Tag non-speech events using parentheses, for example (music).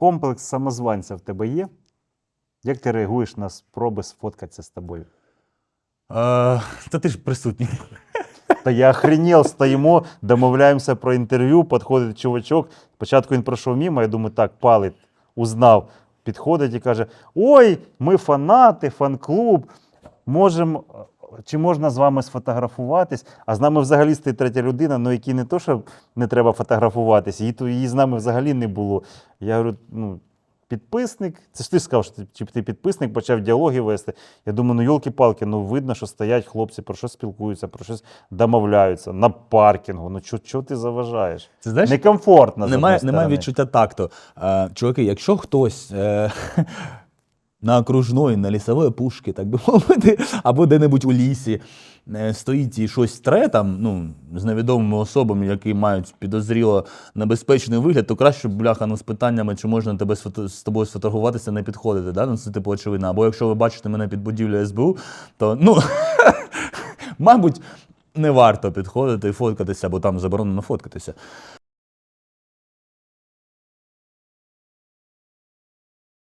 комплекс самозванця в тебе є? Як ти реагуєш на спроби сфоткатися з тобою? Е, та ти ж присутній. Та я охренел, стоїмо, домовляємося про інтерв'ю, підходить чувачок. Спочатку він пройшов мимо, я думаю, так, палить, узнав. Підходить і каже: Ой, ми фанати, фан-клуб. Можемо, чи можна з вами сфотографуватись? А з нами взагалі стоїть третя людина, ну якій не то, що не треба фотографуватись, її, то- її з нами взагалі не було. Я говорю, ну. Підписник, це ж ти сказав, що ти, чи ти підписник, почав діалоги вести. Я думаю, ну йолки-палки, ну видно, що стоять хлопці, про що спілкуються, про щось домовляються на паркінгу. Ну чого чого ти заважаєш? Це знаєш, Некомфортно. немає, немає відчуття такту. Е, чуваки, якщо хтось е, (laughs) на окружної, на лісової пушки, так би (laughs) мовити, або де-небудь у лісі е, стоїть і щось тре там, ну, з невідомими особами, які мають підозріло небезпечний вигляд, то краще бляха ну, з питаннями, чи можна тебе з тобою сфотографуватися, не підходити. Да? Ну, це типу очевидно. Або якщо ви бачите мене під будівлею СБУ, то ну, (laughs) мабуть, не варто підходити і фоткатися, бо там заборонено фоткатися.